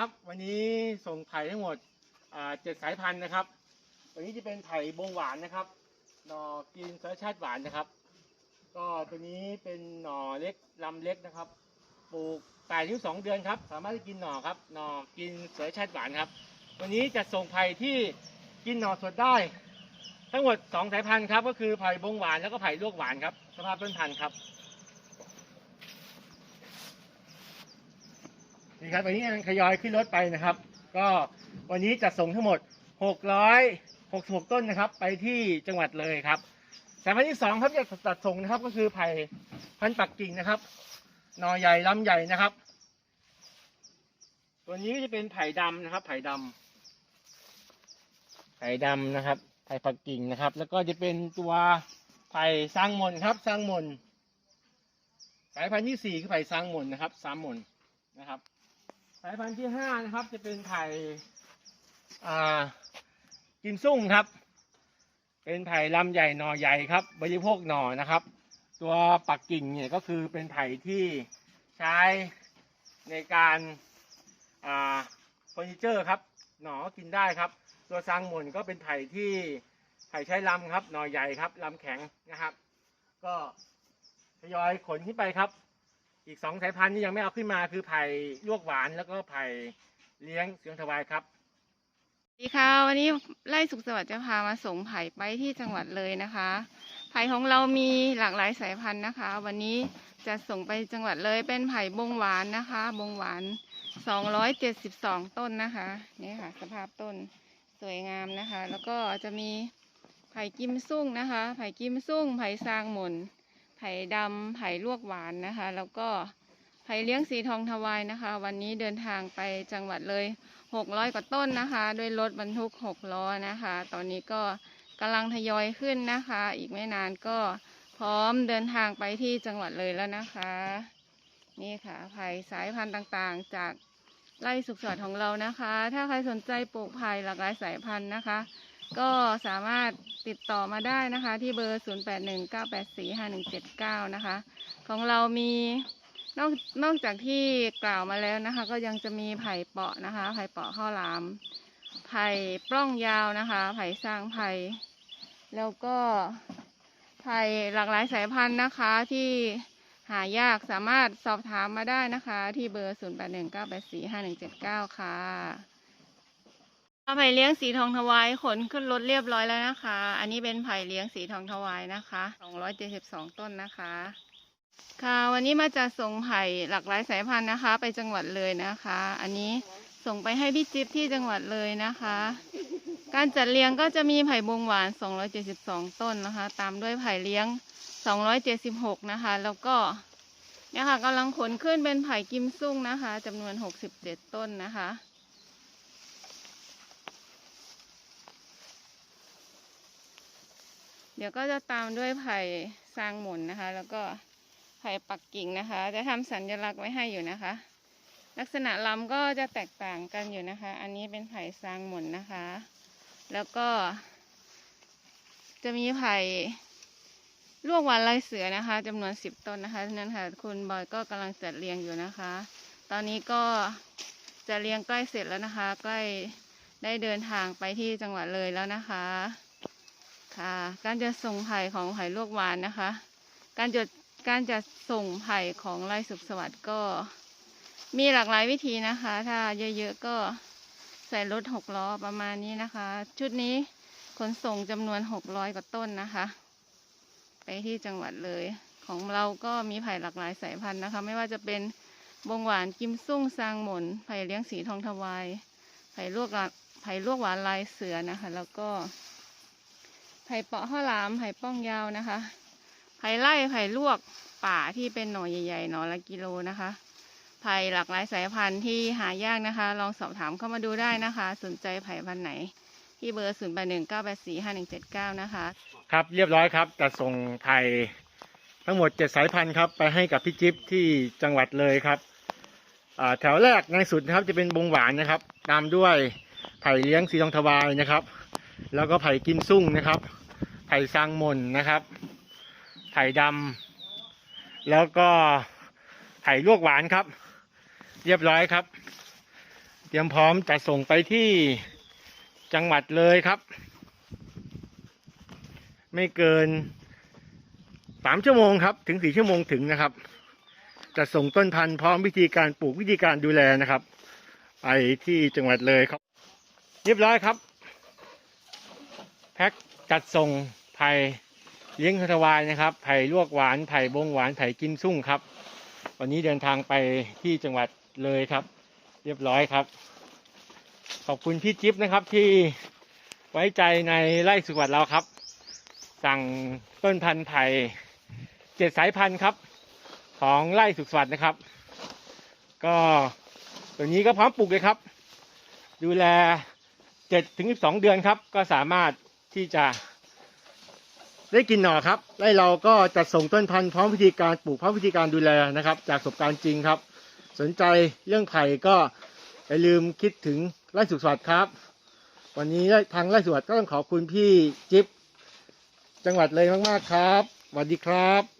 ครับ วันนี้ส่งไผ่ทั้งหมดเจ็ดสายพันธุ์นะครับ วันนี้จะเป็นไผ่บงหวานนะครับหน่อกินรสชาติหวานนะครับ ก็ตัวนี้เป็นหน่อเล็กลำเล็กนะครับ ปลูกแปดถึงสองเดือนครับ สามารถที่กินหน่อครับ หน่อกินเสือชาติหวานครับ วันนี้จะส่งไผ่ที่กินหน่อสดได้ ทั้งหมดสองสายพันธุ์ครับ ก็คือไผ่บงหวานแล้วก็ไผ่ลวกหวานครับ สภาพต้นพันธุ์ครับ นี่ครับวันนี้กำลังทยอยขึ้นรถไปนะครับ ก็วันนี้จะส่งทั้งหมด 666 ต้นนะครับ ไปที่จังหวัดเลยครับสายพันธุ์ที่สองครับจะจัดส่งนะครับ ก็คือไผ่พันธุ์ปักกิ่งนะครับหน่อใหญ่ลำใหญ่นะครับ ตัวนี้ก็จะเป็นไผ่ดำนะครับ ไผ่ดำไผ่ดำนะครับ ไผ่ปักกิ่งนะครับ แล้วก็จะเป็นตัวไผ่สร้างมนครับ สร้างมนสายพันธุ์ที่สี่คือไผ่สร้างมนนะครับสามมนนะครับ สายพันธุ์ที่ห้านะครับจะเป็นไผ่กิมซุ่งครับ เป็นไผ่ลำใหญ่หน่อใหญ่ครับ บริโภคหน่อนะครับ ตัวปักกิ่งเนี่ยก็คือเป็นไผ่ที่ใช้ในการเฟอร์นิเจอร์ครับ หน่อก็กินได้ครับ ตัวซางหม่นก็เป็นไผ่ที่ไผ่ใช้ลำครับ หน่อใหญ่ครับลำแข็งนะครับ ก็ทยอยขนขึ้นไปครับ อีกสองสายพันธุ์ที่ยังไม่เอาขึ้นมาคือไผ่ลวกหวานแล้วก็ไผ่เลี้ยงเสียงถวายครับสวัสดีค่ะ วันนี้ไล่สุขสวัสดิ์จะพามาส่งไผ่ไปที่จังหวัดเลยนะคะ ไผ่ของเรามีหลากหลายสายพันธุ์นะคะ วันนี้จะส่งไปจังหวัดเลยเป็นไผ่บงหวานนะคะ บงหวาน272ต้นนะคะนี่ค่ะ สภาพต้นสวยงามนะคะ แล้วก็จะมีไผ่กิมซุ่งนะคะ ไผ่กิมซุ่งไผ่ซางหม่น ไผ่ดำไผ่ลวกหวานนะคะ แล้วก็ไผ่เลี้ยงสีทองทวายนะคะ วันนี้เดินทางไปจังหวัดเลยหกร้อยกว่าต้นนะคะ ด้วยรถบรรทุกหกล้อนะคะ ตอนนี้ก็กำลังทยอยขึ้นนะคะ อีกไม่นานก็พร้อมเดินทางไปที่จังหวัดเลยแล้วนะคะ นี่ค่ะไผ่สายพันธุ์ต่างๆ จากไร่สุขสวัสดิ์ของเรานะคะ ถ้าใครสนใจปลูกไผ่หลากหลายสายพันธุ์นะคะ ก็สามารถติดต่อมาได้นะคะ ที่เบอร์ 0819845179 นะคะ ของเรามีนอกนอกจากที่กล่าวมาแล้วนะคะ ก็ยังจะมีไผ่เปาะนะคะ ไผ่เปาะข้าวหลาม ไผ่ปล้องยาวนะคะ ไผ่สร้างไผ่แล้วก็ไผ่หลากหลายสายพันธุ์นะคะที่หายากสามารถสอบถามมาได้นะคะ ที่เบอร์ 0819845179 ค่ะ ไผ่เลี้ยงสีทองถวายขนขึ้นรถเรียบร้อยแล้วนะคะ อันนี้เป็นไผ่เลี้ยงสีทองถวายนะคะ272 ต้นนะคะ ค่ะวันนี้มาจากส่งไผ่หลากหลายสายพันธุ์นะคะ ไปจังหวัดเลยนะคะ อันนี้ส่งไปให้พี่จิ๊บที่จังหวัดเลยนะคะ การจัดเลี้ยงก็จะมีไผ่บงหวาน 272 ต้นนะคะ ตามด้วยไผ่เลี้ยง 276 นะคะ แล้วก็เนี่ยค่ะกำลังขนขึ้นเป็นไผ่กิมซุ่งนะคะจำนวน 67 ต้นนะคะ ดี๋ยวก็จะตามด้วยไผ่ซางหมุนนะคะ แล้วก็ไผ่ปักกิ่งนะคะ จะทำสัญลักษณ์ไว้ให้อยู่นะคะ ลักษณะลำก็จะแตกต่างกันอยู่นะคะ อันนี้เป็นไผ่ซางหมุนนะคะ แล้วก็ จะมีไผ่ลวกวานลายเสือนะคะจำนวนสิบต้นนะคะฉะนั้นค่ะคุณบอยก็กำลังจัดเรียงอยู่นะคะ ตอนนี้ก็จะเรียงใกล้เสร็จแล้วนะคะ ใกล้ได้เดินทางไปที่จังหวัดเลยแล้วนะคะ ค่ะ การจะส่งไผ่ของไผ่ลวกหวานนะคะ การจดการจัดส่งไผ่ของไร่สุขสวัสดิ์ก็ มีหลากหลายวิธีนะคะ ถ้าเยอะๆก็ใส่รถหกล้อประมาณนี้นะคะ ชุดนี้ขนส่งจำนวนหกร้อยกว่าต้นนะคะ ไปที่จังหวัดเลย ของเราก็มีไผ่หลากหลายสายพันธุ์นะคะ ไม่ว่าจะเป็นบงหวานกิมซุ่งซางหมนไผ่เลี้ยงสีทองทวายไผ่ลวกไผ่ลวกหวานลายเสือนะคะ แล้วก็ ไผ่เปาะข้าวหลาม ไผ่ป้องยาวนะคะ ไผ่ไล่ไผ่ลวกป่าที่เป็นหน่อใหญ่ๆ หน่อละกิโลนะคะ ไผ่หลากหลายสายพันธุ์ที่หายากนะคะ ลองสอบถามเข้ามาดูได้นะคะ สนใจไผ่พันธุ์ไหน ที่เบอร์0 8 1 9 8 4 5 1 7 9นะคะ ครับเรียบร้อยครับจะส่งไผ่ทั้งหมดเจ็ดสายพันธุ์ครับไปให้กับพี่จิ๊บที่จังหวัดเลยครับอ่าแถวแรกในสุดนะครับจะเป็นบงหวานนะครับ ตามด้วยไผ่เลี้ยงสีทองทวายนะครับ แล้วก็ไผ่กิมซุ่งนะครับ ไผ่ซางมนนะครับ ไผ่ดำแล้วก็ไผ่ลวกหวานครับ เรียบร้อยครับ เตรียมพร้อมจะส่งไปที่จังหวัดเลยครับ ไม่เกินสามชั่วโมงครับถึงสี่ชั่วโมงถึงนะครับ จะส่งต้นพันธุ์พร้อมวิธีการปลูกวิธีการดูแลนะครับ ไปที่จังหวัดเลยครับ เรียบร้อยครับ แพ็คจัดส่งไผ่เลี้ยงทวายนะครับ ไผ่ลวกหวาน ไผ่บงหวาน ไผ่กินสุ่งครับ วันนี้เดินทางไปที่จังหวัดเลยครับ เรียบร้อยครับ ขอบคุณพี่จิ๊บนะครับที่ไว้ใจในไร่สุขวัตเราครับ สั่งต้นพันธุ์ไผ่เจ็ดสายพันธุ์ครับ ของไร่สุขสวัสดิ์นะครับ ก็ตัวนี้ก็พร้อมปลูกเลยครับ ดูแลเจ็ดถึงสองเดือนครับ ก็สามารถ ที่จะได้กินหน่อครับไร่เราก็จัดส่งต้นพันธุ์พร้อมวิธีการปลูกพร้อมวิธีการดูแลนะครับ จากประสบการณ์จริงครับ สนใจเรื่องไผ่ก็อย่าลืมคิดถึงไร่สุขสวัสดิ์ครับ วันนี้ทางไร่สุขสวัสดิ์ก็ต้องขอบคุณพี่จิ๊บจังหวัดเลยมากๆครับสวัสดีครับ